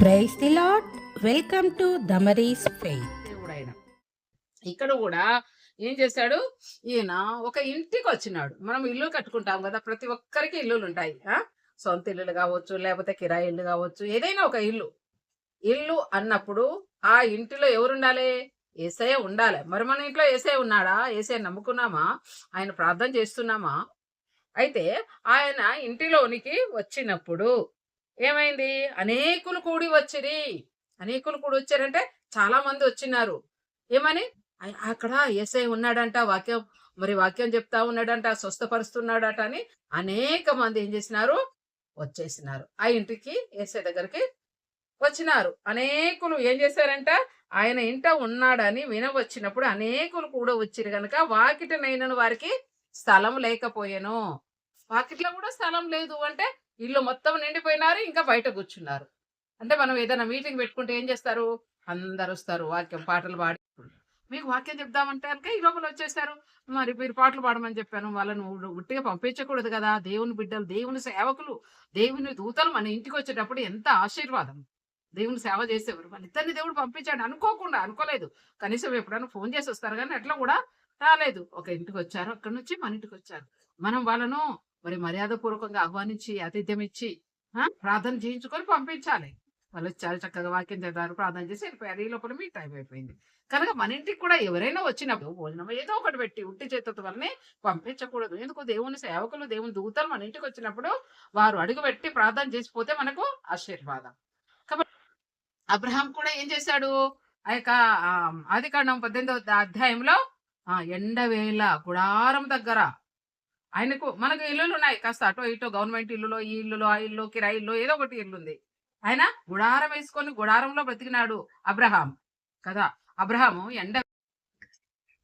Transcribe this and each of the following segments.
Praise the Lord welcome to Damaris faith. ఆయన ఇక్కడ కూడా ఏం చేశాడు? ఈయన ఒక ఇంటికి వచ్చినాడు మనం ఇల్లు కట్టుకుంటాం కదా ప్రతి ఒక్కరికి ఇల్లులు ఉంటాయి ఆ? సొంత ఇల్లులు కావచ్చు లేకపోతే కిరాయి ఇల్లు కావచ్చు ఏదైనా ఒక ఇల్లు. ఇల్లు అన్నప్పుడు ఆ ఇంటిలో ఎవరు ఉండాలి ఏసే ఉండాలి. మరి మన ఇంట్లో ఏసే ఉన్నాడా? ఏసే నమ్ముకున్నామా? ఆయన ప్రార్థన చేస్తున్నామా? అయితే ఆయన ఇంటిలోనికి వచ్చినప్పుడు ఏమైంది? అనేకులు కూడి వచ్చిరి. అనేకులు కూడి వచ్చారంటే చాలా మంది వచ్చినారు. ఏమని? అక్కడ ఏసై ఉన్నాడంట వాక్యం మరి వాక్యం చెప్తా ఉన్నాడంట స్వస్థపరుస్తున్నాడట అని అనేక మంది ఏం చేసినారు? వచ్చేసినారు. ఆ ఇంటికి ఏసై దగ్గరికి వచ్చినారు. అనేకులు ఏం చేశారంట? ఆయన ఇంట ఉన్నాడని వినవచ్చినప్పుడు అనేకులు కూడా వచ్చిరు వాకిట వాకిటనైనను వారికి స్థలం లేకపోయాను. వాకిట్లో కూడా స్థలం లేదు అంటే ఇల్లు మొత్తం నిండిపోయినారు ఇంకా బయట కూర్చున్నారు. అంటే మనం ఏదైనా మీటింగ్ పెట్టుకుంటే ఏం చేస్తారు? అందరు వస్తారు వాక్యం పాటలు పాడి. మీకు వాక్యం చెప్దామంటే కనుక ఈ లోపల వచ్చేస్తారు మరి మీరు పాటలు పాడమని చెప్పాను. వాళ్ళను ఉట్టిగా పంపించకూడదు కదా. దేవుని బిడ్డలు దేవుని సేవకులు దేవుని దూతలు మన ఇంటికి వచ్చేటప్పుడు ఎంత ఆశీర్వాదం. దేవుని సేవ చేసేవారు. మన ఇద్దరిని దేవుడు పంపించాడు. అనుకోకుండా అనుకోలేదు. కనీసం ఎప్పుడైనా ఫోన్ చేసి వస్తారు కానీ అట్లా కూడా రాలేదు. ఒక ఇంటికి వచ్చారు అక్కడి నుంచి మన ఇంటికి వచ్చారు. మనం వాళ్ళను మరి మర్యాద పూర్వకంగా ఆహ్వానించి ఆతిథ్యం ఇచ్చి ప్రార్థన చేయించుకొని పంపించాలి. వాళ్ళు వచ్చారు చక్కగా వాక్యం చదివారు ప్రార్థన చేసి వెళ్ళిపోయారు. ఈ లోపల మీ టైం అయిపోయింది. కనుక మన ఇంటికి కూడా ఎవరైనా వచ్చినప్పుడు భోజనం ఏదో ఒకటి పెట్టి ఉట్టి చేతుల వల్లనే పంపించకూడదు. ఎందుకు దేవుని సేవకులు దేవుని దూతలు మన ఇంటికి వచ్చినప్పుడు వారు అడుగు పెట్టి ప్రార్థన చేసిపోతే మనకు ఆశీర్వాదం. కాబట్టి అబ్రహాం కూడా ఏం చేశాడు? ఆ యొక్క ఆది కాండం పద్దెనిమిదవ అధ్యాయంలో ఆ ఎండవేళ గుడారం దగ్గర ఆయనకు మనకు ఇల్లులు ఉన్నాయి. కాస్త అటో ఇటో గవర్నమెంట్ ఇల్లులో ఈ ఇల్లులో ఆ ఇల్లు కిరాయి ఇల్లు ఏదో ఒకటి ఇల్లు ఉంది ఆయన గుడారం వేసుకొని గుడారంలో బ్రతికినాడు అబ్రహాం. కదా? అబ్రహాము ఎండ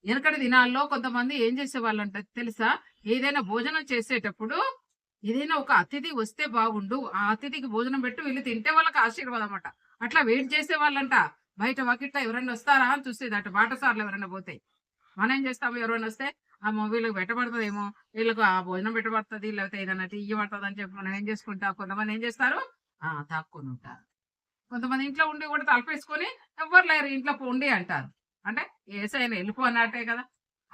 వెనకటి దినాల్లో కొంతమంది ఏం చేసేవాళ్ళంట తెలుసా? ఏదైనా భోజనం చేసేటప్పుడు ఏదైనా ఒక అతిథి వస్తే బాగుండు. ఆ అతిథికి భోజనం పెట్టి వీళ్ళు తింటే వాళ్ళకి ఆశీర్వాదం అట. అట్లా వెయిట్ చేసేవాళ్ళంట. బయట వాకిట్లో ఎవరైనా వస్తారా అని చూసేది అటు. బాటసార్లు ఎవరైనా పోతాయి మనం ఏం చేస్తాము? ఎవరైనా వస్తే ఆ వీళ్ళకి పెట్టబడుతుందేమో? వీళ్ళకు ఆ భోజనం పెట్టబడుతుంది లేకపోతే ఏదైనా టీ పడుతుంది అని చెప్పి మనం ఏం చేసుకుంటా? కొంతమంది ఏం చేస్తారు? ఆ తాక్కుని ఉంటారు. కొంతమంది ఇంట్లో ఉండి కూడా తలపేసుకొని ఎవ్వరు లేరు ఇంట్లో పోండి అంటారు. అంటే ఏసైనా వెళ్ళిపో అన్నట్టే కదా.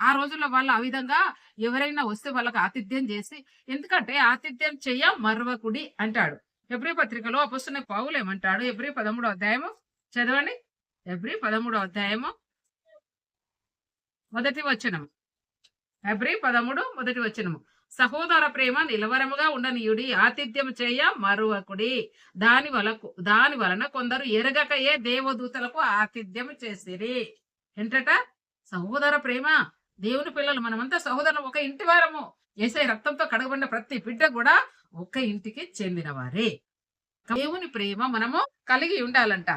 ఆ రోజుల్లో వాళ్ళు ఆ విధంగా ఎవరైనా వస్తే వాళ్ళకి ఆతిథ్యం చేసి ఎందుకంటే ఆతిథ్యం చెయ్య మర్వకుడి అంటాడు. ఎబ్రి పత్రికలో అపస్తున్న పావులేమంటాడు ఏమంటాడు? ఎబ్రి పదమూడో అధ్యాయము? చదవండి. ఎబ్రి పదమూడో అధ్యాయము? మొదటి వచనము. ఎబ్రి పదమూడు మొదటి వచనము. సహోదర ప్రేమ నిలవరముగా ఉండనీయుడి ఆతిథ్యం చేయ మరువకుడి. దాని వలకు దాని వలన కొందరు ఎరగకయే దేవదూతలకు ఆతిథ్యం చేసిరి. ఏంటట? సహోదర ప్రేమ దేవుని పిల్లలు మనమంతా సహోదరం ఒక ఇంటి వారము. ఏసై రక్తంతో కడగబడిన ప్రతి బిడ్డ కూడా ఒక ఇంటికి చెందిన వారే దేవుని ప్రేమ మనము కలిగి ఉండాలంట.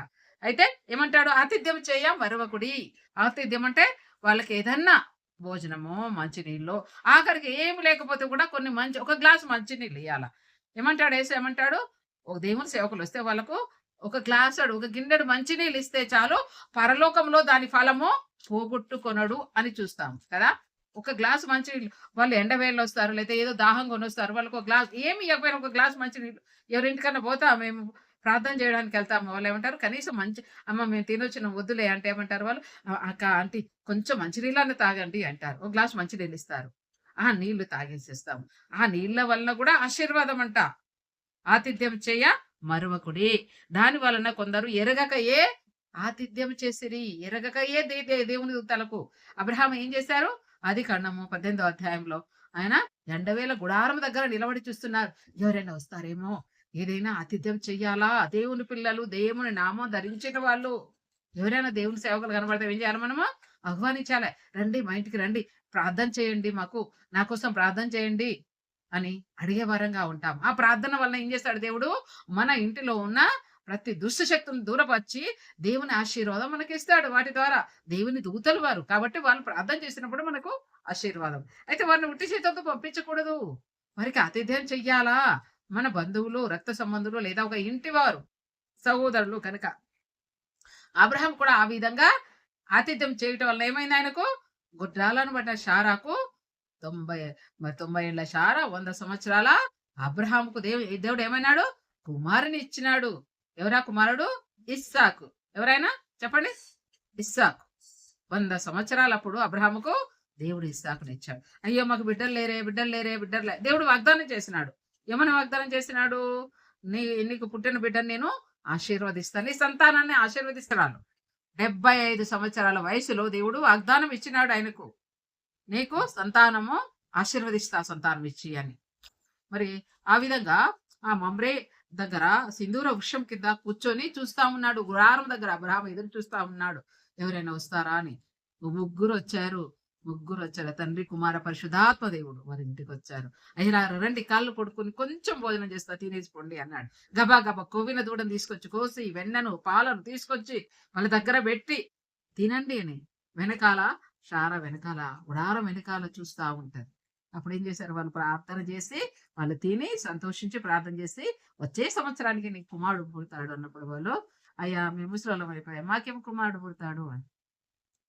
అయితే ఏమంటాడు? ఆతిథ్యం చేయ మరువకుడి. ఆతిథ్యం అంటే వాళ్ళకి ఏదన్నా భోజనము మంచినీళ్ళు ఆఖరికి ఏమి లేకపోతే కూడా కొన్ని మంచి ఒక గ్లాస్ మంచినీళ్ళు ఇవ్వాల ఏమంటాడు వేసి ఏమంటాడు? ఒక దేవుని సేవకులు వస్తే వాళ్ళకు ఒక గ్లాస్ అడు ఒక గిన్నెడు మంచినీళ్ళు ఇస్తే చాలు పరలోకంలో దాని ఫలము పోగొట్టుకొనడు అని చూస్తాం కదా. ఒక గ్లాస్ మంచినీళ్ళు వాళ్ళు ఎండవేళ్ళు వస్తారు లేకపోతే ఏదో దాహం కొనొస్తారు వాళ్ళకు ఒక గ్లాస్ ఏమి ఇవ్వకపోయినా ఒక గ్లాస్ మంచినీళ్ళు ఎవరింటికన్నా పోతా మేము ప్రార్థన చేయడానికి వెళ్తాము. వాళ్ళు ఏమంటారు? కనీసం మంచి అమ్మ మేము తినొచ్చిన వద్దులే అంటే ఏమంటారు వాళ్ళు? అక్క ఆంటీ కొంచెం మంచినీళ్ళని తాగండి అంటారు. ఒక గ్లాస్ మంచినీళ్ళు ఇస్తారు. ఆ నీళ్ళు తాగేసేస్తాము. ఆ నీళ్ళ వల్ల కూడా ఆశీర్వాదం అంట. ఆతిథ్యం చేయ మరువకుడి. దాని వలన కొందరు ఎరగక ఏ ఆతిథ్యం చేసిరి. ఎరగక ఏ దే దేవుని తలకు. అబ్రహాం ఏం చేశారు? అది కన్నము పద్దెనిమిదో అధ్యాయంలో ఆయన ఎండవేల గుడారం దగ్గర నిలబడి చూస్తున్నారు. ఎవరైనా వస్తారేమో? ఏదైనా ఆతిథ్యం చెయ్యాలా? దేవుని పిల్లలు దేవుని నామం ధరించిన వాళ్ళు ఎవరైనా దేవుని సేవకులు కనబడితే ఏం చేయాలి మనము? ఆహ్వానించాలి. రండి మా ఇంటికి రండి. ప్రార్థన చేయండి మాకు. నా కోసం ప్రార్థన చేయండి అని అడిగే వరంగా ఉంటాం. ఆ ప్రార్థన వలన ఏం చేస్తాడు దేవుడు? మన ఇంటిలో ఉన్న ప్రతి దుష్టశక్తులను దూరపరిచి దేవుని ఆశీర్వాదం మనకి ఇస్తాడు వాటి ద్వారా దేవుని దూతలు వారు. కాబట్టి వాళ్ళు ప్రార్థన చేసినప్పుడు మనకు ఆశీర్వాదం. అయితే వారిని ఉట్టి చేతులతో పంపించకూడదు. వారికి ఆతిథ్యం చెయ్యాలా? మన బంధువులు రక్త సంబంధులు లేదా ఒక ఇంటివారు సహోదరులు కనుక అబ్రహం కూడా ఆ విధంగా ఆతిథ్యం చేయటం వల్ల ఏమైంది ఆయనకు? గుడ్రాలను పడిన షారాకు తొంభై మరి తొంభై ఏళ్ళ షారా వంద సంవత్సరాల అబ్రహాంకు దేవు దేవుడు ఏమన్నాడు? కుమారుని ఇచ్చినాడు. ఎవరా కుమారుడు? ఇస్సాకు. ఎవరైనా? చెప్పండి. ఇస్సాకు. వంద సంవత్సరాలప్పుడు అబ్రహాముకు దేవుడు ఇస్సాకుని ఇచ్చాడు. అయ్యో మాకు బిడ్డలు లేరే బిడ్డలు లేరే బిడ్డలు దేవుడు వాగ్దానం చేసినాడు. ఏమని వాగ్దానం చేసినాడు? నీ నీకు పుట్టిన బిడ్డను నేను ఆశీర్వదిస్తాను. నీ సంతానాన్ని ఆశీర్వదిస్తున్నాను. డెబ్బై ఐదు సంవత్సరాల వయసులో దేవుడు వాగ్దానం ఇచ్చినాడు ఆయనకు. నీకు సంతానము ఆశీర్వదిస్తా సంతానం ఇచ్చి అని. మరి ఆ విధంగా ఆ మమ్రే దగ్గర సింధూర వృక్షం కింద కూర్చొని చూస్తా ఉన్నాడు. గురారం దగ్గర అబ్రహాం ఎదురు చూస్తా ఉన్నాడు. ఎవరైనా వస్తారా అని. ముగ్గురు వచ్చారు. ముగ్గురు వచ్చారు తండ్రి కుమార పరిశుధాత్మ దేవుడు వారి ఇంటికి వచ్చారు అయ్యా రండి కాళ్ళు పడుకుని కొంచెం భోజనం చేస్తా తినేసి పొండి అన్నాడు. గబా గబా కొవ్విన దూడను తీసుకొచ్చి కోసి వెన్నను పాలను తీసుకొచ్చి వాళ్ళ దగ్గర పెట్టి తినండి అని వెనకాల షార వెనకాల ఉడారం వెనకాల చూస్తా ఉంటది. అప్పుడు ఏం చేశారు? వాళ్ళు ప్రార్థన చేసి వాళ్ళు తిని సంతోషించి ప్రార్థన చేసి వచ్చే సంవత్సరానికి నీకు కుమారుడు పుడతాడు అన్నప్పుడు వాళ్ళు అయ్యా మేము ముసలం అయిపోయాం మాకేమో కుమారుడు పుడతాడు? అని.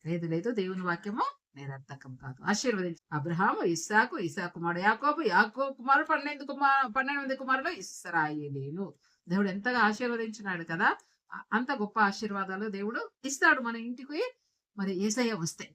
లేదు లేదు దేవుని వాక్యము నిరర్థకం కాదు ఆశీర్వదించి. అబ్రహాము ఇస్సాకు ఇసా కుమారుడు యాకోబు యాకో కుమారుడు పన్నెండు కుమార్ పన్నెండు మంది కుమారులు ఇస్రాయేలీలు. దేవుడు ఎంతగా ఆశీర్వదించినాడు కదా? అంత గొప్ప ఆశీర్వాదాలు దేవుడు ఇస్తాడు మన ఇంటికి. మరి ఏసయ్య వస్తే.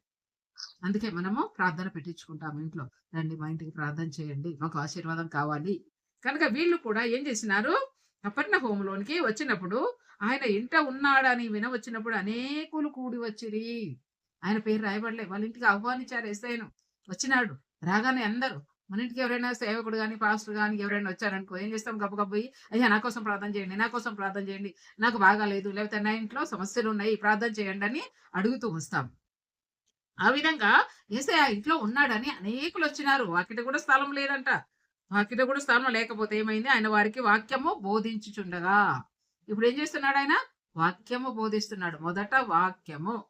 అందుకే మనము ప్రార్థన పెట్టించుకుంటాం ఇంట్లో. రండి మా ఇంటికి ప్రార్థన చేయండి. మాకు ఆశీర్వాదం కావాలి. కనుక వీళ్ళు కూడా ఏం చేసినారు? అపర్ణ హోంలోనికి వచ్చినప్పుడు ఆయన ఇంట ఉన్నాడని వినవచ్చినప్పుడు అనేకులు కూడి వచ్చిరి. ఆయన పేరు రాయబడలే. వాళ్ళ ఇంటికి ఆహ్వానించారు ఎస్ఐను వచ్చినాడు. రాగానే అందరూ మన ఇంటికి ఎవరైనా సేవకుడు కానీ పాస్టర్ కానీ ఎవరైనా వచ్చారనుకో ఏం చేస్తాం? గబ్బు గబ్బు అయ్యా నా కోసం ప్రార్థన చేయండి నా కోసం ప్రార్థన చేయండి. నాకు బాగాలేదు లేకపోతే నా ఇంట్లో సమస్యలు ఉన్నాయి. ప్రార్థన చేయండి అని అడుగుతూ వస్తాం. ఆ విధంగా ఏసే ఆ ఇంట్లో ఉన్నాడని అనేకులు వచ్చినారు. వాకిట కూడా స్థలం లేదంట. వాకిట కూడా స్థలం లేకపోతే ఏమైంది? ఆయన వారికి వాక్యము బోధించుచుండగా. ఇప్పుడు ఏం చేస్తున్నాడు ఆయన? వాక్యము బోధిస్తున్నాడు. మొదట వాక్యము.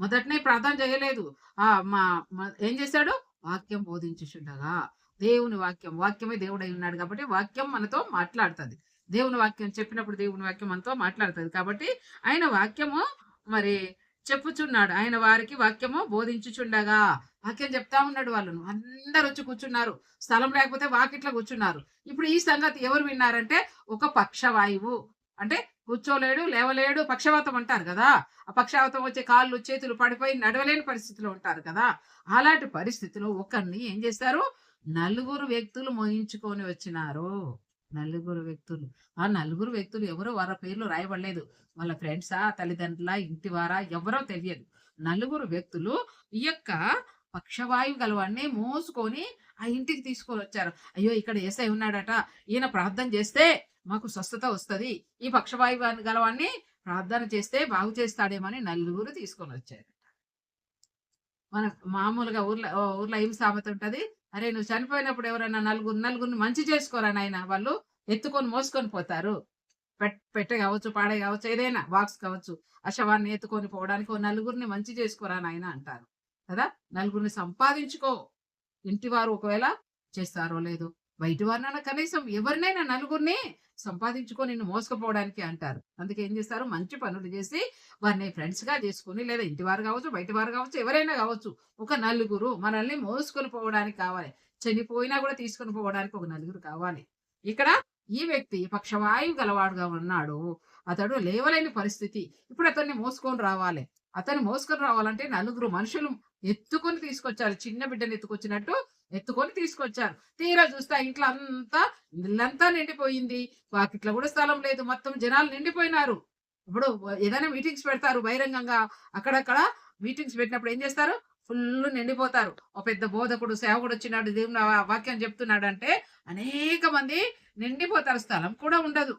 మొదటనే ప్రార్థన చేయలేదు. ఆ మా ఏం చేశాడు? వాక్యం బోధించుచుండగా. దేవుని వాక్యం వాక్యమే దేవుడై ఉన్నాడు కాబట్టి వాక్యం మనతో మాట్లాడుతుంది. దేవుని వాక్యం చెప్పినప్పుడు దేవుని వాక్యం మనతో మాట్లాడుతుంది కాబట్టి ఆయన వాక్యము మరి చెప్పుచున్నాడు. ఆయన వారికి వాక్యము బోధించుచుండగా. వాక్యం చెప్తా ఉన్నాడు వాళ్ళను. అందరు వచ్చి కూర్చున్నారు. స్థలం లేకపోతే వాకిట్లో కూర్చున్నారు. ఇప్పుడు ఈ సంగతి ఎవరు విన్నారంటే ఒక పక్షవాయువు. అంటే కూర్చోలేడు లేవలేడు పక్షవాతం అంటారు కదా. ఆ పక్షవాతం వచ్చే కాళ్ళు చేతులు పడిపోయి నడవలేని పరిస్థితిలో ఉంటారు కదా. అలాంటి పరిస్థితిలో ఒకరిని ఏం చేస్తారు? నలుగురు వ్యక్తులు మోయించుకొని వచ్చినారు. నలుగురు వ్యక్తులు. ఆ నలుగురు వ్యక్తులు ఎవరో వారి పేర్లు రాయబడలేదు. వాళ్ళ ఫ్రెండ్సా తల్లిదండ్రుల ఇంటి వారా ఎవరో తెలియదు. నలుగురు వ్యక్తులు ఈ యొక్క పక్షవాయువు గలవాడిని మోసుకొని ఆ ఇంటికి తీసుకొని వచ్చారు. అయ్యో ఇక్కడ ఏసై ఉన్నాడట. ఈయన ప్రార్థన చేస్తే మాకు స్వస్థత వస్తది. ఈ పక్షవాయువు గలవాన్ని ప్రార్థన చేస్తే బాగు చేస్తాడేమని నలుగురు తీసుకొని వచ్చారు మన మామూలుగా ఊర్లో ఊర్లో ఏం సామెత ఉంటుంది? అరే నువ్వు చనిపోయినప్పుడు ఎవరైనా నలుగురు నలుగురిని మంచి చేసుకోరా నాయన? వాళ్ళు ఎత్తుకొని మోసుకొని పోతారు. పెట్ పెట్టె కావచ్చు పాడే కావచ్చు ఏదైనా బాక్స్ కావచ్చు ఆ శవాన్ని ఎత్తుకొని పోవడానికి ఓ నలుగురిని మంచి చేసుకోరా నాయన అంటారు. కదా? నలుగురిని సంపాదించుకో. ఇంటి వారు ఒకవేళ చేస్తారో లేదో. బయట వారినైనా కనీసం ఎవరినైనా నలుగురిని సంపాదించుకొని నిన్ను మోసుకుపోవడానికి అంటారు. అందుకే ఏం చేస్తారు? మంచి పనులు చేసి వారిని ఫ్రెండ్స్గా చేసుకుని లేదా ఇంటి వారు కావచ్చు బయట వారు కావచ్చు ఎవరైనా కావచ్చు ఒక నలుగురు మనల్ని మోసుకొని పోవడానికి కావాలి. చనిపోయినా కూడా తీసుకొని పోవడానికి ఒక నలుగురు కావాలి. ఇక్కడ ఈ వ్యక్తి పక్షవాయువు గలవాడుగా ఉన్నాడు. అతడు లేవలేని పరిస్థితి. ఇప్పుడు అతన్ని మోసుకొని రావాలి. అతన్ని మోసుకొని రావాలంటే నలుగురు మనుషులు ఎత్తుకొని తీసుకొచ్చారు చిన్న బిడ్డని ఎత్తుకొచ్చినట్టు ఎత్తుకొని తీసుకొచ్చారు. తీరా చూస్తే ఇంట్లో అంతా ఇల్లంతా నిండిపోయింది. వాకిట్లో కూడా స్థలం లేదు. మొత్తం జనాలు నిండిపోయినారు. ఇప్పుడు ఏదైనా మీటింగ్స్ పెడతారు బహిరంగంగా. అక్కడక్కడ మీటింగ్స్ పెట్టినప్పుడు ఏం చేస్తారు? ఫుల్ నిండిపోతారు. ఒక పెద్ద బోధకుడు సేవకుడు వచ్చినాడు దేవుని వాక్యం చెప్తున్నాడు అంటే అనేక మంది నిండిపోతారు. స్థలం కూడా ఉండదు.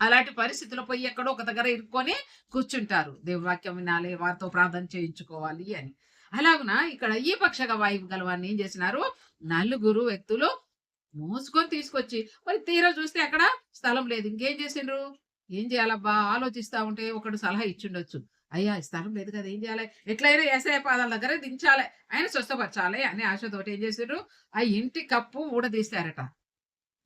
అలాంటి పరిస్థితుల్లో పోయి ఎక్కడో ఒక దగ్గర ఇరుక్కొని కూర్చుంటారు. దేవుని వాక్యం వినాలి వారితో ప్రార్థన చేయించుకోవాలి అని. అలాగున? ఇక్కడ ఈ పక్షగా వాయువు గలవాన్ని ఏం చేసినారు? నలుగురు వ్యక్తులు మోసుకొని తీసుకొచ్చి మరి తీరా చూస్తే అక్కడ స్థలం లేదు. ఇంకేం చేసిండ్రు? ఏం చేయాలబ్బా? ఆలోచిస్తా ఉంటే ఒకడు సలహా ఇచ్చిండొచ్చు. అయ్యా స్థలం లేదు కదా ఏం చేయాలి? ఎట్లయినా ఏసఐ పాదాల దగ్గర దించాలి. ఆయన స్వస్థపరచాలి అనే ఆశతోటి ఏం చేసిండ్రు? ఆ ఇంటి కప్పు ఊడదీశారట.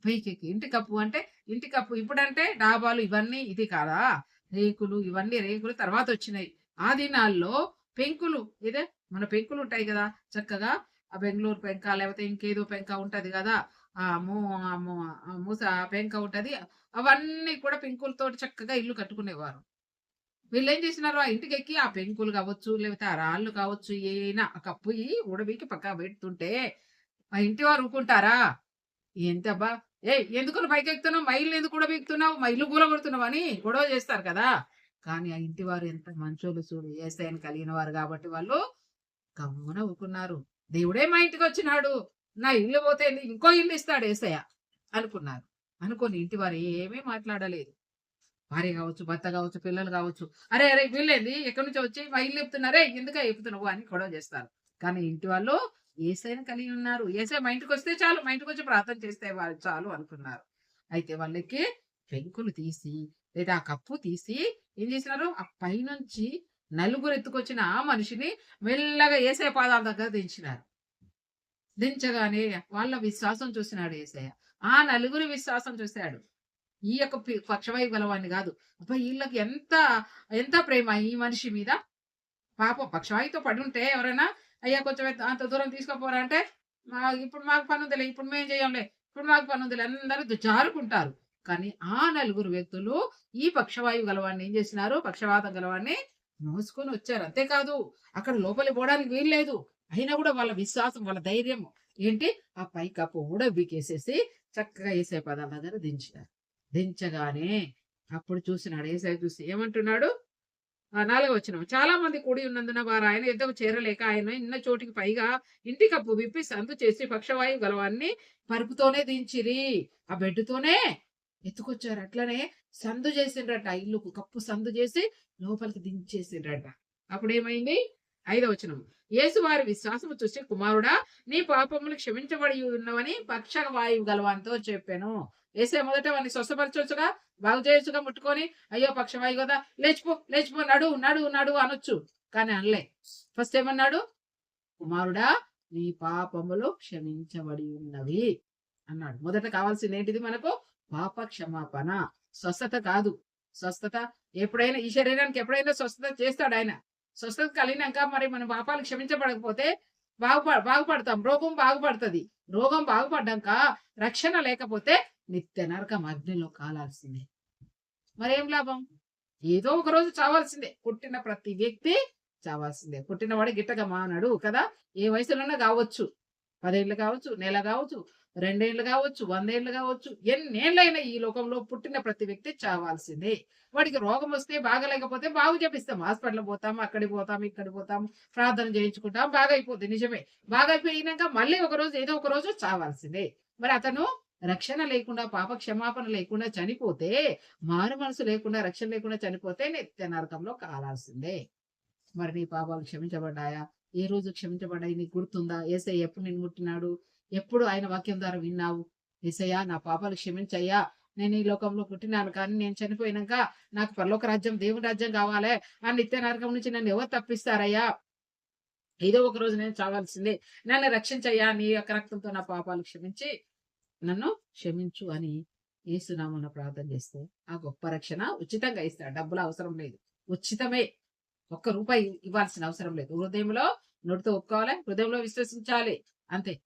పైకి ఇంటి కప్పు అంటే ఇంటి కప్పు ఇప్పుడంటే డాబాలు ఇవన్నీ ఇది కాదా? రేకులు ఇవన్నీ రేకులు తర్వాత వచ్చినాయి. ఆ దినాల్లో పెంకులు ఇదే మన పెంకులు ఉంటాయి కదా చక్కగా ఆ బెంగళూరు పెంక లేకపోతే ఇంకేదో పెంక ఉంటది కదా ఆ మూ ఆ మూస పెంక ఉంటది. అవన్నీ కూడా పెంకులతోటి చక్కగా ఇల్లు కట్టుకునేవారు. వీళ్ళేం చేసినారు ఆ ఇంటికెక్కి ఆ పెంకులు కావచ్చు, లేకపోతే ఆ రాళ్ళు కావచ్చు, ఏనా ఆ కప్పుయి ఉడబీకి పక్క పెడుతుంటే ఆ ఇంటి వారు ఊరుకుంటారా? ఎంతబ్బా ఏ ఎందుకు పైకి పైకెక్కుతున్నావు? మా ఇల్లు ఎందుకు ఊడబీకుతున్నావు? మా ఇల్లు కూలగొడుతున్నావు అని గొడవ చేస్తారు కదా! కానీ ఆ ఇంటి వారు ఎంత మంచోళ్ళు చూడు. యేసయ్యని కలిగిన వారు కాబట్టి వాళ్ళు గమ్మున ఊకున్నారు దేవుడే మా ఇంటికి వచ్చినాడు నా ఇల్లు పోతే ఇంకో ఇల్లు ఇస్తాడు ఏసయ్య అనుకున్నారు. అనుకోని ఇంటి వారు ఏమీ మాట్లాడలేదు. భార్య కావచ్చు, భర్త కావచ్చు, పిల్లలు కావచ్చు. అరే! అరే! వీళ్ళేంది ఎక్కడి నుంచో వచ్చి మా ఇల్లు చెప్తున్నారే ఎందుక చెప్తున్నావు అని గొడవ చేస్తారు. కానీ ఇంటి వాళ్ళు ఏసైనా కలిగి ఉన్నారు. ఏసై మా ఇంటికొస్తే చాలు. మా ఇంటికి వచ్చి ప్రార్థన చేస్తే వాళ్ళు చాలు అనుకున్నారు. అయితే వాళ్ళకి పెంకులు తీసి లేదా ఆ కప్పు తీసి ఏం చేసినారు? ఆ పైనుంచి నలుగురు ఎత్తుకొచ్చిన ఆ మనిషిని మెల్లగా ఏసే పాదాల దగ్గర దించినారు. దించగానే వాళ్ళ విశ్వాసం చూసినాడు ఏసయ్య ఆ నలుగురి విశ్వాసం చూశాడు ఈ యొక్క పక్షవై పక్షవాయువు గలవాడిని కాదు. అబ్బా! వీళ్ళకి ఎంత ఎంత ప్రేమ ఈ మనిషి మీద. పాపం పక్షవాయుత పడి ఉంటే ఎవరైనా అయ్యా కొంచెం అంత దూరం తీసుకుపోరా అంటే మా ఇప్పుడు మాకు పని ఉందిలే ఇప్పుడు మేము చేయంలే. ఇప్పుడు మాకు పని ఉందిలే అందరూ జారుకుంటారు. కానీ ఆ నలుగురు వ్యక్తులు ఈ పక్షవాయువు గలవాడిని ఏం చేసినారు? పక్షవాతం గలవాడిని మోసుకొని వచ్చారు. అంతేకాదు అక్కడ లోపలికి పోవడానికి వీల్లేదు. అయినా కూడా వాళ్ళ విశ్వాసం, వాళ్ళ ధైర్యం ఏంటి? ఆ పైకప్పు ఊడబీకేసేసి చక్కగా ఏసై పదాల దగ్గర దించారు దించగానే అప్పుడు చూసినాడు ఏసై చూసి ఏమంటున్నాడు? ఆ! నాలుగో వచ్చిన చాలా మంది కూడి ఉన్నందున వారు ఆయన యొద్దకు చేరలేక ఆయన ఇన్న చోటికి పైగా ఇంటి కప్పు విప్పి సందు చేసి పక్షవాయువు గలవాన్ని పరుపుతోనే దించిరి. ఆ బెడ్డుతోనే ఎత్తుకొచ్చారు. అట్లనే సందు చేసిండ్రట. ఇల్లుకు కప్పు సందు చేసి లోపలికి దించేసిండ్రట. అప్పుడేమైంది? ఐదో వచనం. యేసు వారి విశ్వాసము చూసి కుమారుడా నీ పాపములు క్షమించబడి ఉన్నవని పక్షవాయువు గలవానితో చెప్పాను. వేసే మొదట వాడిని స్వస్థపరచవచ్చుగా బాగు చేయొచ్చుగా ముట్టుకొని అయ్యో పక్షవాయువు కదా! లేచిపో, లేచిపో నడు, నడు, నడు అనొచ్చు. కానీ అనలే. ఫస్ట్ ఏమన్నాడు? కుమారుడా నీ పాపములు క్షమించబడి ఉన్నవి అన్నాడు. మొదట కావాల్సింది ఏంటిది మనకు? పాప క్షమాపణ. స్వస్థత కాదు. స్వస్థత ఎప్పుడైనా ఈ శరీరానికి ఎప్పుడైనా స్వస్థత చేస్తాడు ఆయన. స్వస్థత కలిగినాక మరి మన పాపాలు క్షమించబడకపోతే బాగుప బాగుపడతాం. రోగం బాగుపడుతుంది రోగం బాగుపడ్డాక రక్షణ లేకపోతే నిత్య నరకం అగ్నిలో కాలాల్సిందే. మరేం లాభం? ఏదో ఒక రోజు చావాల్సిందే. పుట్టిన ప్రతి వ్యక్తి చావాల్సిందే. పుట్టినవాడు గిట్టక మానడు కదా! ఏ వయసులోనే కావచ్చు. పదేళ్ళు కావచ్చు, నెల కావచ్చు, రెండేళ్ళు కావచ్చు, వందేళ్ళు కావచ్చు. ఎన్నేళ్ళైనా ఈ లోకంలో పుట్టిన ప్రతి వ్యక్తి చావాల్సిందే. వాడికి రోగం వస్తే బాగలేకపోతే బాగు చేపిస్తాం. హాస్పిటల్ పోతాం, అక్కడికి పోతాం, ఇక్కడికి పోతాం, ప్రార్థన చేయించుకుంటాం. బాగైపోద్ది నిజమే. బాగైపోయినాక మళ్ళీ ఒక రోజు ఏదో ఒక రోజు చావాల్సిందే. మరి అతను రక్షణ లేకుండా, పాప క్షమాపణ లేకుండా చనిపోతే, మారు మనసు లేకుండా, రక్షణ లేకుండా చనిపోతే నిత్య నరకంలో కాలాల్సిందే. మరి నీ పాపాలు క్షమించబడ్డాయా? ఏ రోజు క్షమించబడ్డాయి నీకు గుర్తుందా? ఏసై ఎప్పుడు నేను ముట్టినాడు? ఎప్పుడు ఆయన వాక్యం ద్వారా విన్నావు? ఏసయ్యా నా పాపాలు క్షమించయ్యా. నేను ఈ లోకంలో పుట్టినాను కానీ నేను చనిపోయినాక నాకు పరలోక రాజ్యం, దేవుని రాజ్యం కావాలే. ఆ నిత్య నరకం నుంచి నన్ను ఎవరు తప్పిస్తారయ్యా? ఏదో ఒక రోజు నేను చావాల్సిందే. నన్ను రక్షించయ్యా. నీ యొక్క రక్తంతో నా పాపాలు క్షమించి నన్ను క్షమించు అని ఏసునామన్న ప్రార్థన చేస్తే ఆ గొప్ప రక్షణ ఉచితంగా ఇస్తాడు. డబ్బులు అవసరం లేదు. ఉచితమే. ఒక్క రూపాయి ఇవ్వాల్సిన అవసరం లేదు. హృదయంలో నోటితో ఒప్పుకోవాలి. హృదయంలో విశ్వసించాలి. అంతే.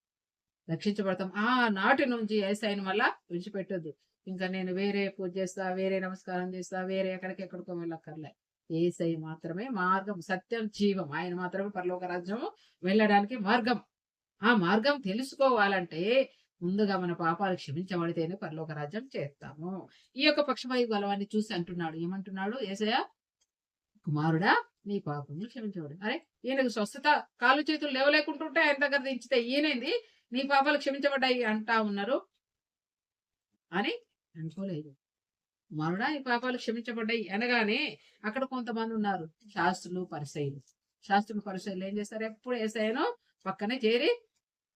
రక్షించబడతాం. ఆ నాటి నుంచి ఏసైన్ మళ్ళా విడిచిపెట్టద్దు ఇంకా నేను వేరే పూజ చేస్తా, వేరే నమస్కారం చేస్తా, వేరే ఎక్కడికి ఎక్కడికో వెళ్ళక్కర్లే. ఏసై మాత్రమే మార్గం, సత్యం, జీవం. ఆయన మాత్రమే పరలోక రాజ్యము వెళ్ళడానికి మార్గం. ఆ మార్గం తెలుసుకోవాలంటే ముందుగా మన పాపాలు క్షమించబడితేనే పరలోక రాజ్యం చేస్తాము ఈ యొక్క పక్షవాయు బలవాన్ని చూసి అంటున్నాడు. ఏమంటున్నాడు ఏసయ కుమారుడా నీ పాపములు క్షమించబడి. అరే! ఈయనకు స్వస్థత కాళ్ళు చేతులు లేవలేకుంటుంటే ఆయన దగ్గర దించితే ఈయనేంది నీ పాపాలు క్షమించబడ్డాయి అంటా ఉన్నారు? అని అనుకోలేదు. మరుడా ఈ పాపాలు క్షమించబడ్డాయి అనగానే అక్కడ కొంతమంది ఉన్నారు. శాస్త్రులు, పరిసయ్యులు. శాస్త్రులు, పరిసయ్యులు ఏం చేస్తారు? ఎప్పుడు వేసాయనో పక్కనే చేరి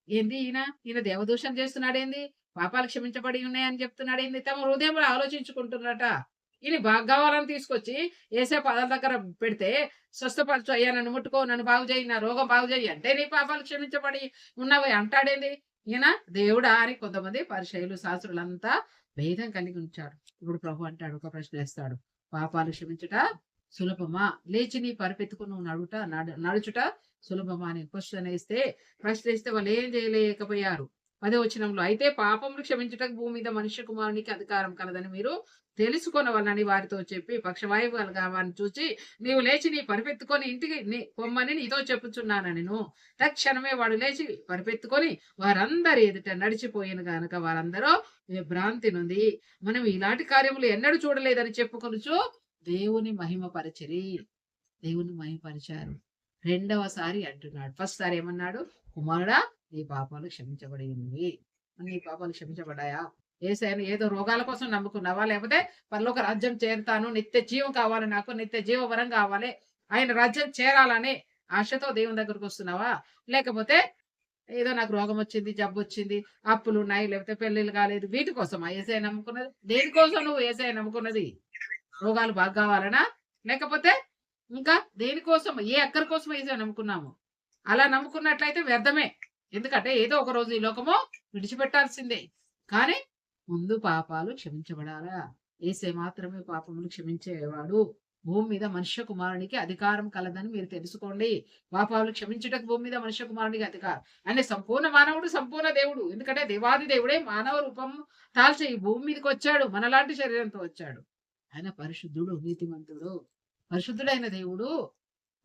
ఏంది ఈయన? ఈయన దేవదూషణ చేస్తున్నాడేంది? పాపాలు క్షమించబడి ఉన్నాయని చెప్తున్నాడేంది? తమ హృదయంలో ఆలోచించుకుంటున్నారట. ఈయన బాగా కావాలని తీసుకొచ్చి ఏసే పాదాల దగ్గర పెడితే స్వస్థపరచు అయ్యా నన్ను ముట్టుకో, నన్ను బాగు చేయి, నా రోగం బాగు చేయి అంటే నీ పాపాలు క్షమించబడి ఉన్నవి అంటాడేంది? ఈయన దేవుడా అని కొంతమంది శాస్త్రులు శాస్త్రులంతా భేదం కలిగి ఉంచాడు. ఇప్పుడు ప్రభు అంటాడు ఒక ప్రశ్న వేస్తాడు. పాపాలు క్షమించుట సులభమా? లేచి నీ పరుపెత్తుకుని నువ్వు నడుట నడు నడుచుట సులభమా అని క్వశ్చన్ వేస్తే ప్రశ్న వేస్తే వాళ్ళు ఏం చేయలేకపోయారు. పదే వచ్చినంలో అయితే పాపములు క్షమించటం భూమి మీద మనుష్య కుమారునికి అధికారం కలదని మీరు తెలుసుకొనవలని వారితో చెప్పి పక్షవాయువులుగా వారిని చూచి నీవు లేచి నీ పరిపెత్తుకొని ఇంటికి నీ పొమ్మని నీతో చెప్పుచున్నాను నేను తక్షణమే వాడు లేచి పరిపెత్తుకొని వారందరి ఎదుట నడిచిపోయిన గనుక వారందరూ భ్రాంతి నుండి మనం ఇలాంటి కార్యములు ఎన్నడూ చూడలేదని చెప్పుకొనుచు దేవుని మహిమపరచరి దేవుని మహిమపరిచారు రెండవసారి అంటున్నాడు. ఫస్ట్ సారి ఏమన్నాడు? కుమారుడా నీ పాపాలు క్షమించబడి ఉన్నవి. నీ పాపాలు క్షమించబడ్డాయా? ఏసైనా ఏదో రోగాల కోసం నమ్ముకున్నావా? లేకపోతే పరలోక రాజ్యం చేరుతాను నిత్య జీవం కావాలి నాకు నిత్య జీవవరం కావాలి ఆయన రాజ్యం చేరాలని ఆశతో దేవుని దగ్గరకు వస్తున్నావా? లేకపోతే ఏదో నాకు రోగం వచ్చింది జబ్బు వచ్చింది అప్పులు ఉన్నాయి లేకపోతే పెళ్ళిళ్ళు కాలేదు వీటి కోసమా ఏసఐ నమ్ముకున్నది? దేనికోసం నువ్వు ఏసఐ నమ్ముకున్నది? రోగాలు బాగా కావాలనా? లేకపోతే ఇంకా దేనికోసం ఏ అక్కరి కోసం ఏసఐ నమ్ముకున్నాము? అలా నమ్ముకున్నట్లయితే వ్యర్థమే. ఎందుకంటే ఏదో ఒక రోజు ఈ లోకము విడిచిపెట్టాల్సిందే. కానీ ముందు పాపాలు క్షమించబడాలా? ఏసే మాత్రమే పాపములు క్షమించేవాడు. భూమి మీద మనుష్య కుమారునికి అధికారం కలదని మీరు తెలుసుకోండి. పాపాలు క్షమించుటకు భూమి మీద మనుష్య కుమారునికి అధికారం. అంటే సంపూర్ణ మానవుడు సంపూర్ణ దేవుడు. ఎందుకంటే దేవాది దేవుడే మానవ రూపం తాల్చే ఈ భూమి మీదకి వచ్చాడు. మనలాంటి శరీరంతో వచ్చాడు. ఆయన పరిశుద్ధుడు నీతిమంతుడు. పరిశుద్ధుడైన దేవుడు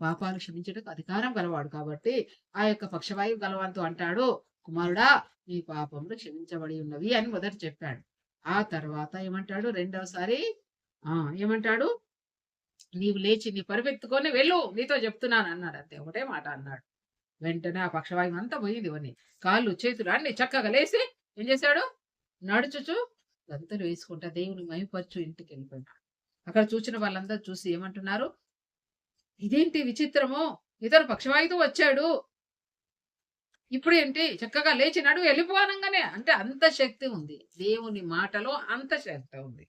పాపాలు క్షమించటకు అధికారం గలవాడు కాబట్టి ఆ యొక్క పక్షవాయువు గలవంతో అంటాడు. కుమారుడా నీ పాపములు క్షమించబడి ఉన్నవి అని మొదట చెప్పాడు. ఆ తర్వాత ఏమంటాడు? రెండవసారి ఆ ఏమంటాడు? నీవు లేచి నీ పరిపెత్తుకొని వెళ్ళు నీతో చెప్తున్నాను అన్నాడు. అంతే ఒకటే మాట అన్నాడు. వెంటనే ఆ పక్షవాయువు అంతా పోయింది ఇవన్నీ కాళ్ళు చేతులు అన్ని చక్కగా లేచి ఏం చేశాడు? నడుచుచు గంతలు వేసుకుంటా దేవుని మైపరచు ఇంటికి వెళ్ళిపోయాడు. అక్కడ చూసిన వాళ్ళందరూ చూసి ఏమంటున్నారు? ఇదేంటి విచిత్రము? ఇతను పక్షవాయుతో వచ్చాడు. ఇప్పుడు ఏంటి? చక్కగా లేచి నడువు వెళ్ళిపోనంగానే అంటే అంత శక్తి ఉంది. దేవుని మాటలో అంత శక్తి ఉంది.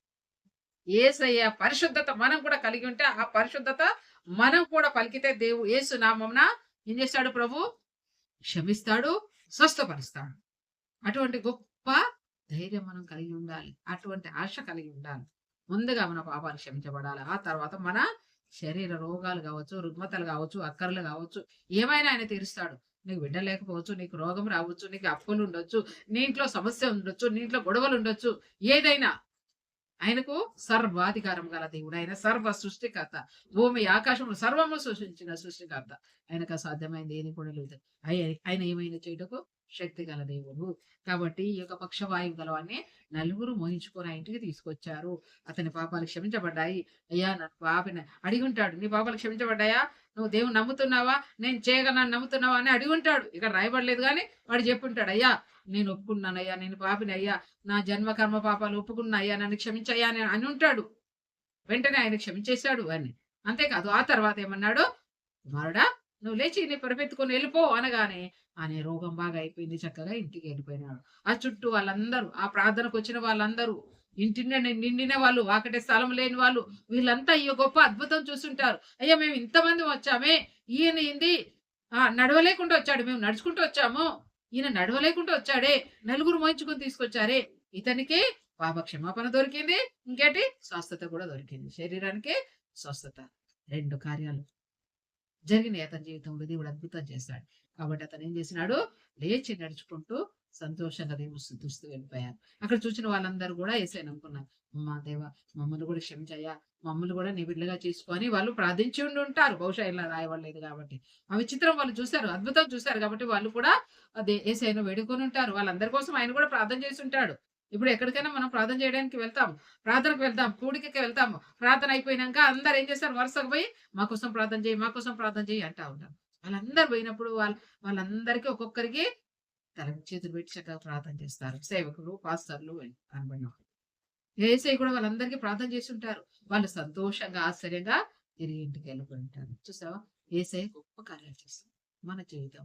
ఏసయ్య పరిశుద్ధత మనం కూడా కలిగి ఉంటే ఆ పరిశుద్ధత మనం కూడా పలికితే దేవు ఏసు నామంన ఏం చేస్తాడు ప్రభు? క్షమిస్తాడు స్వస్థపరుస్తాడు. అటువంటి గొప్ప ధైర్యం మనం కలిగి ఉండాలి. అటువంటి ఆశ కలిగి ఉండాలి. ముందుగా మన పాపాలు క్షమించబడాలి. ఆ తర్వాత మన శరీర రోగాలు కావచ్చు రుగ్మతలు కావచ్చు అక్కర్లు కావచ్చు ఏమైనా ఆయన తీరుస్తాడు. నీకు బిడ్డ లేకపోవచ్చు నీకు రోగం రావచ్చు నీకు అప్పులు ఉండొచ్చు నీ ఇంట్లో సమస్య ఉండొచ్చు నీ ఇంట్లో గొడవలు ఉండొచ్చు ఏదైనా ఆయనకు సర్వాధికారం గల దేవుడు ఆయన సర్వ సృష్టికర్త. భూమి ఆకాశంలో సర్వము సృష్టించిన సృష్టికర్త. ఆయనకు అసాధ్యమైంది ఏది కూడా లేదు. ఆయన ఏమైనా చేయటకు శక్తి గల దేవుడు. కాబట్టి ఈ యొక్క పక్షవాయువు గలవాన్ని నలుగురు మోహించుకొని ఇంటికి తీసుకొచ్చారు. అతని పాపాలు క్షమించబడ్డాయి. అయ్యా నా పాపిన అడిగుంటాడు నీ పాపాలు క్షమించబడ్డాయా? నువ్వు దేవుని నమ్ముతున్నావా? నేను చేయగలను నమ్ముతున్నావా అని అడిగుంటాడు ఇక్కడ రాయబడలేదు కానీ వాడు చెప్పుంటాడు. అయ్యా నేను ఒప్పుకున్నానయ్యా నేను పాపిని అయ్యా. నా జన్మ కర్మ పాపాలు ఒప్పుకున్నా అయ్యా నన్ను క్షమించయ్యా అని అని ఉంటాడు. వెంటనే ఆయన క్షమించేశాడు అని. అంతేకాదు ఆ తర్వాత ఏమన్నాడు? కుమారుడా నువ్వు లేచి నీ పరిపెత్తుకొని వెళ్ళిపో అనగానే అనే రోగం బాగా అయిపోయింది చక్కగా ఇంటికి వెళ్ళిపోయినాడు. ఆ చుట్టూ వాళ్ళందరూ ఆ ప్రార్థనకు వచ్చిన వాళ్ళందరూ ఇంటి నిండిన వాళ్ళు వాకటే స్థలం లేని వాళ్ళు వీళ్ళంతా ఈ గొప్ప అద్భుతం చూస్తుంటారు. అయ్యా మేము ఇంతమంది వచ్చామే ఈయన ఏంది? ఆ నడవలేకుండా వచ్చాడు మేము నడుచుకుంటూ వచ్చాము. ఈయన నడవలేకుండా వచ్చాడే నలుగురు మోయించుకొని తీసుకొచ్చారే. ఇతనికి పాప క్షమాపణ దొరికింది ఇంకేటి? స్వస్థత కూడా దొరికింది. శరీరానికి స్వస్థత. రెండు కార్యాలు. జరిగినాయి అతని జీవితంలో. దేవుడు అద్భుతం చేశాడు. కాబట్టి అతను ఏం చేసినాడు? లేచి నడుచుకుంటూ సంతోషంగా దేవుడు స్థుతిస్తూ వెళ్ళిపోయారు. అక్కడ చూసిన వాళ్ళందరూ కూడా ఏసై నమ్ముకున్నారు. మా దేవ మమ్మల్ని కూడా క్షమించయ్యా. మమ్మల్ని కూడా నీ బిడ్డగా చేసుకొని వాళ్ళు ప్రార్థించి ఉండి ఉంటారు. బహుశా ఇలా రాయబడలేదు కాబట్టి. ఆ విచిత్రం వాళ్ళు చూశారు. అద్భుతం చూశారు కాబట్టి వాళ్ళు కూడా అదే ఏసైను వేడుకొని ఉంటారు. వాళ్ళందరి కోసం ఆయన కూడా ప్రార్థన చేసి ఉంటాడు. ఇప్పుడు ఎక్కడికైనా మనం ప్రార్థన చేయడానికి వెళ్తాం ప్రార్థనకు వెళ్తాం కూడికకి వెళ్తాం ప్రార్థన అయిపోయినాక అందరు ఏం చేస్తారు? వరుసకు పోయి మా కోసం ప్రార్థన చేయి మా కోసం ప్రార్థన చేయి అంటా ఉంటారు. వాళ్ళందరూ పోయినప్పుడు వాళ్ళ వాళ్ళందరికీ ఒక్కొక్కరికి తల చేతులు పెట్టి చక్కగా ప్రార్థన చేస్తారు. సేవకులు పాస్టర్లు అనబడిన ఏసై కూడా వాళ్ళందరికీ ప్రార్థన చేసి ఉంటారు వాళ్ళు సంతోషంగా ఆశ్చర్యంగా తిరిగి ఇంటికి వెళ్ళిపోయింటారు చూసావా? ఏసై గొప్ప కార్యాలు చేస్తారు మన జీవితం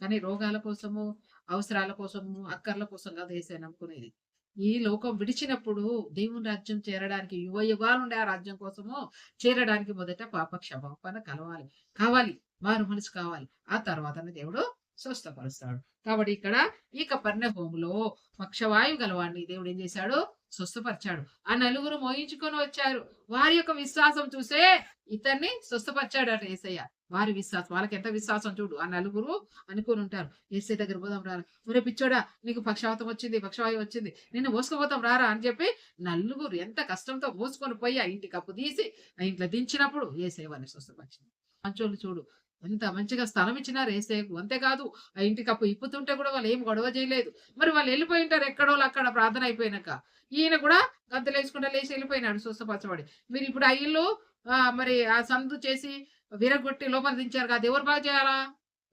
కానీ రోగాల కోసము అవసరాల కోసము అక్కర్ల కోసం కాదు ఏసై నమ్ముకునేది. ఈ లోకం విడిచినప్పుడు దేవుని రాజ్యం చేరడానికి యువ యుగాలు ఉండే ఆ రాజ్యం కోసము చేరడానికి మొదట పాప క్షమాపణ కలవాలి. కావాలి. వారు మనసు కావాలి. ఆ తర్వాతనే దేవుడు స్వస్థపరుస్తాడు. కాబట్టి ఇక్కడ ఈ కపర్ణహోములో పక్షవాయువు గలవాడిని దేవుడు ఏం చేశాడు? స్వస్థపరిచాడు. ఆ నలుగురు మోయించుకొని వచ్చారు. వారి యొక్క విశ్వాసం చూసే ఇతన్ని స్వస్థపరిచాడు అట ఏసయ్య. వారి విశ్వాసం వాళ్ళకి ఎంత విశ్వాసం చూడు. ఆ నలుగురు అనుకుని ఉంటారు. ఏసై దగ్గర పోదాం రారా ఒరే పిచ్చోడా నీకు పక్షవాతం వచ్చింది పక్షవాయు వచ్చింది. నిన్ను మోసుకుపోతాం రారా అని చెప్పి నలుగురు ఎంత కష్టంతో మోసుకొని పోయి ఆ ఇంటి కప్పు తీసి ఆ ఇంట్లో దించినప్పుడు ఏసై వారిని స్వస్థపరిచింది. మంచోళ్ళు చూడు. ఎంత మంచిగా స్థలం ఇచ్చినారు ఏసేకు అంతేకాదు ఆ ఇంటి కప్పు ఇప్పుతుంటే కూడా వాళ్ళు ఏం గొడవ చేయలేదు. మరి వాళ్ళు వెళ్ళిపోయి ఉంటారు ఎక్కడో అక్కడ ప్రార్థన అయిపోయినాక. ఈయన కూడా గంతలు వేసుకుంటా లేచి వెళ్ళిపోయినాడు స్వస్థపరచబడి మీరు ఇప్పుడు ఆ ఇల్లు ఆ, మరి ఆ సందు చేసి విరగొట్టి లోపల దించారు కదా ఎవరు బాగా చేయాలా?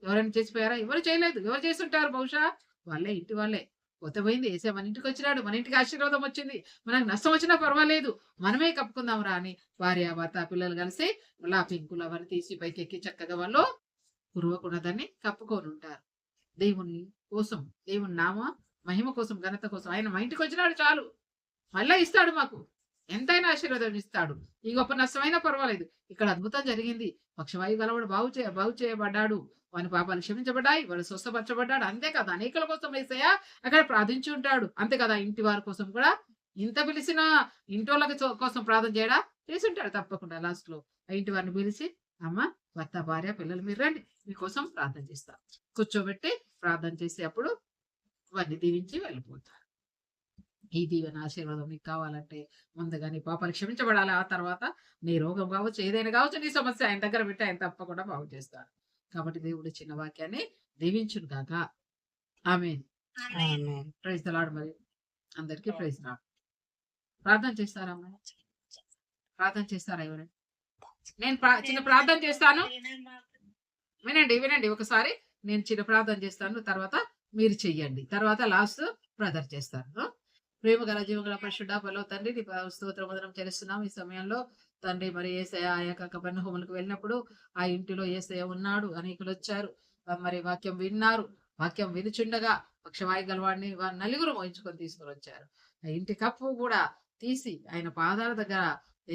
ఎవరైనా చేసిపోయారా? ఎవరు చేయలేదు. ఎవరు చేస్తుంటారు బహుశా? వాళ్ళే ఇంటి వాళ్ళే. కొత్త పోయింది వేసే మన ఇంటికి వచ్చినాడు. మన ఇంటికి ఆశీర్వాదం వచ్చింది. మనకు నష్టం వచ్చినా పర్వాలేదు. మనమే కప్పుకుందాం రా అని భార్య భర్త పిల్లలు కలిసి మళ్ళీ పెంకులు అవన్నీ తీసి పైకి ఎక్కి చక్కగా వాళ్ళు కురవకుండా దాన్ని కప్పుకొని ఉంటారు. దేవుని కోసం దేవుని నామ మహిమ కోసం ఘనత కోసం ఆయన మా ఇంటికి వచ్చినాడు చాలు. మళ్ళా ఇస్తాడు మాకు. ఎంతైనా ఆశీర్వాదం ఇస్తాడు. ఈ గొప్ప నష్టమైనా పర్వాలేదు. ఇక్కడ అద్భుతం జరిగింది. పక్షవాయు గలవాడు బాగు చే బాగు చేయబడ్డాడు. వాని పాపాలు క్షమించబడ్డాయి. వాడు స్వస్థపరచబడ్డాడు. అంతేకాదు అనేకల అనేకుల కోసం వేసాయా అక్కడ ప్రార్థించి ఉంటాడు. అంతే కదా ఇంటి వారి కోసం కూడా ఇంత పిలిచిన ఇంటోళ్ళకి కోసం ప్రార్థన చేయడా? చేసి ఉంటాడు తప్పకుండా లాస్ట్లో ఆ ఇంటి వారిని పిలిచి అమ్మ భర్త భార్య పిల్లలు మీరు రండి. మీకోసం ప్రార్థన చేస్తా. కూర్చోబెట్టి ప్రార్థన చేసి అప్పుడు వారిని దీవించి వెళ్ళిపోతారు. ఈ దీవెన ఆశీర్వాదం నీకు కావాలంటే ముందుగా నీ పాపాలు క్షమించబడాలి. ఆ తర్వాత నీ రోగం కావచ్చు ఏదైనా కావచ్చు నీ సమస్య ఆయన దగ్గర పెట్టి ఆయన తప్పకుండా బాగు చేస్తాడు కాబట్టి దేవుడు చిన్న వాక్యాన్ని దీవించును కాక ఆమె ప్రైజ్ తలాడు మరి. అందరికీ ప్రైజ్. రాడు ప్రార్థన చేస్తారా అమ్మాయి ప్రార్థన చేస్తారా ఎవరైనా నేను ప్రా- చిన్న ప్రార్థన చేస్తాను. వినండి వినండి. ఒకసారి నేను చిన్న ప్రార్థన చేస్తాను. తర్వాత మీరు చెయ్యండి. తర్వాత లాస్ట్ బ్రదర్ చేస్తారు? ప్రేమ గల జీవం గల పరిశుద్ధ బలో తండ్రి నీ స్తోత్ర మధురం చేస్తున్నాం ఈ సమయంలో తండ్రి మరి ఏసయ ఆ యొక్క కబర్ణ హోములకు వెళ్ళినప్పుడు ఆ ఇంటిలో ఏసయ ఉన్నాడు అనేకులు వచ్చారు. మరి వాక్యం విన్నారు. వాక్యం వినుచుండగా పక్షవాయు గలవాడిని వారు నలుగురు మోయించుకొని తీసుకుని వచ్చారు. ఆ ఇంటి కప్పు కూడా తీసి ఆయన పాదాల దగ్గర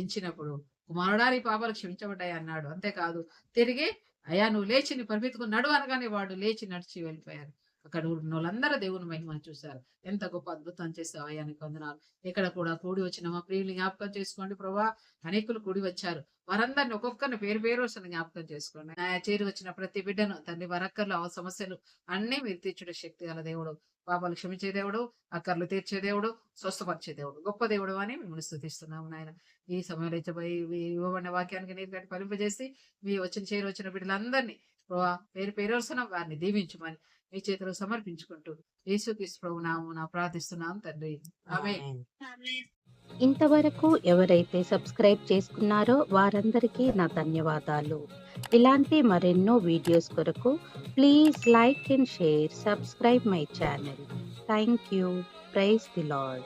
ఎంచినప్పుడు కుమారుడా నీ పాపాలు క్షమించబడ్డాయి అన్నాడు. అంతేకాదు తిరిగి అయ్యా నువ్వు లేచి నీ పరిమితికు నడు అనగానే వాడు లేచి నడిచి వెళ్ళిపోయారు. అక్కడ ఉన్న వాళ్ళందరూ దేవుని మహిమ చూశారు. ఎంత గొప్ప అద్భుతం చేసావు అయ్యానికి వందనాలు. ఇక్కడ కూడా కూడి వచ్చిన మా ప్రియులు జ్ఞాపకం చేసుకోండి ప్రభా. అనేకులు కూడి వచ్చారు. వారందరిని ఒక్కొక్కరిని పేరు పేరు వస్తున్న జ్ఞాపకం చేసుకోండి. నా చేరి వచ్చిన ప్రతి బిడ్డను తండ్రి వరక్కర్లు ఆ సమస్యలు అన్ని మీరు తీర్చుడే శక్తి గల దేవుడు. పాపాలు క్షమించే దేవుడు అక్కర్లు తీర్చే దేవుడు స్వస్థపరిచే దేవుడు. గొప్ప దేవుడు అని మిమ్మల్ని స్థుతిస్తున్నాము నాయన. ఈ సమయంలో ఇచ్చబోయి ఇవ్వబడిన వాక్యానికి నీరు కట్టి ఫలింపజేసి మీ వచ్చిన చేరు వచ్చిన బిడ్డలందరినీ ప్రభా పేరు పేరు వస్తున్న వారిని దీవించమని మీ చేతిలో సమర్పించుకుంటూ యేసుక్రీస్తు ప్రభు నామమున ప్రార్థిస్తున్నాం తండ్రి. ఆమె ఇంతవరకు ఎవరైతే సబ్స్క్రైబ్ చేసుకున్నారో వారందరికీ నా ధన్యవాదాలు. ఇలాంటి మరెన్నో వీడియోస్ కొరకు please like and share subscribe my channel. Thank you. Praise the Lord